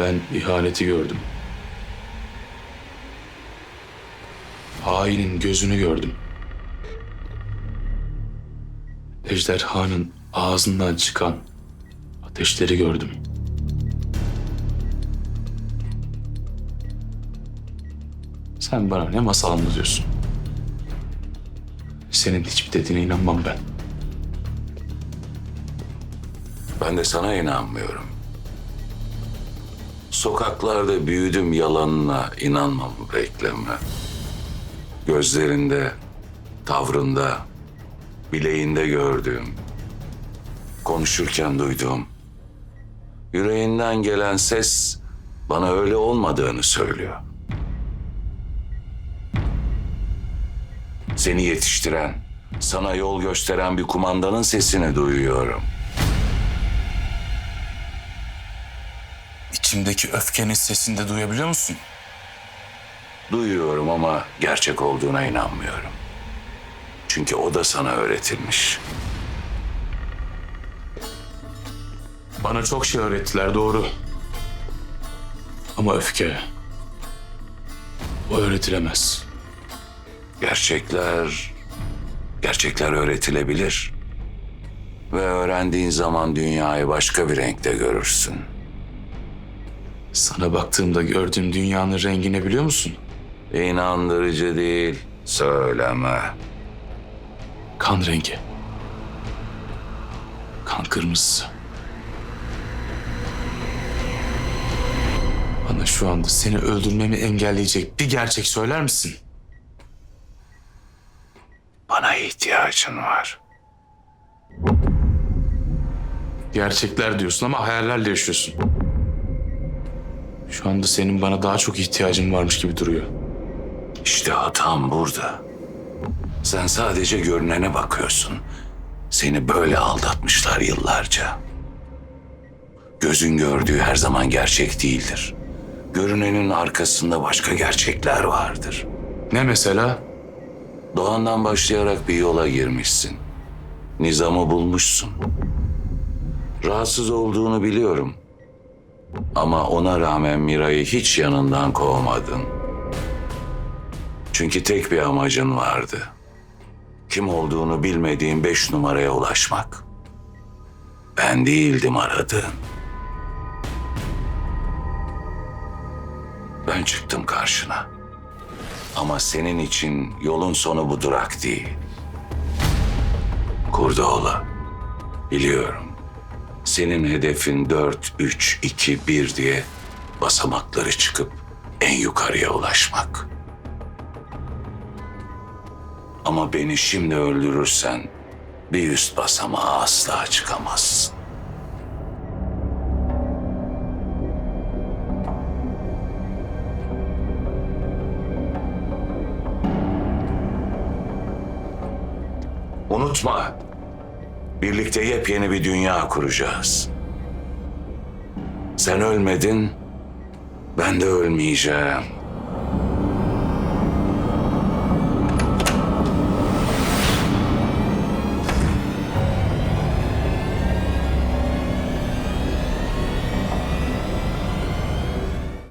Ben ihaneti gördüm. Hainin gözünü gördüm. Ejderhanın ağzından çıkan ateşleri gördüm. Sen bana ne masal anlatıyorsun? Senin hiçbir dediğine inanmam ben. Ben de sana inanmıyorum. Sokaklarda büyüdüm yalanına inanmam bekleme. Gözlerinde, tavrında, bileğinde gördüğüm, konuşurken duyduğum, yüreğinden gelen ses bana öyle olmadığını söylüyor. Seni yetiştiren, sana yol gösteren bir kumandanın sesini duyuyorum. İçimdeki öfkenin sesini de duyabiliyor musun? Duyuyorum ama gerçek olduğuna inanmıyorum. Çünkü o da sana öğretilmiş. Bana çok şey öğrettiler doğru. Ama öfke o öğretilemez. Gerçekler, gerçekler öğretilebilir. Ve öğrendiğin zaman dünyayı başka bir renkte görürsün. Sana baktığımda gördüğüm dünyanın rengini biliyor musun? İnandırıcı değil, söyleme. Kan rengi. Kan kırmızısı. Bana şu anda seni öldürmemi engelleyecek bir gerçek söyler misin? Bana ihtiyacın var. Gerçekler diyorsun ama hayallerle yaşıyorsun. Şu anda senin bana daha çok ihtiyacın varmış gibi duruyor. İşte hatam burada. Sen sadece görünene bakıyorsun. Seni böyle aldatmışlar yıllarca. Gözün gördüğü her zaman gerçek değildir. Görünenin arkasında başka gerçekler vardır. Ne mesela? Doğandan başlayarak bir yola girmişsin. Nizamı bulmuşsun. Rahatsız olduğunu biliyorum. Ama ona rağmen Mira'yı hiç yanından kovmadın. Çünkü tek bir amacın vardı. Kim olduğunu bilmediğin beş numaraya ulaşmak. Ben değildim aradığın. Ben çıktım karşına. Ama senin için yolun sonu bu durak değil. Kurdoğlu. Biliyorum. Senin hedefin dört, üç, iki, bir diye basamakları çıkıp en yukarıya ulaşmak. Ama beni şimdi öldürürsen bir üst basamağa asla çıkamazsın. Unutma. Birlikte yepyeni bir dünya kuracağız. Sen ölmedin, ben de ölmeyeceğim.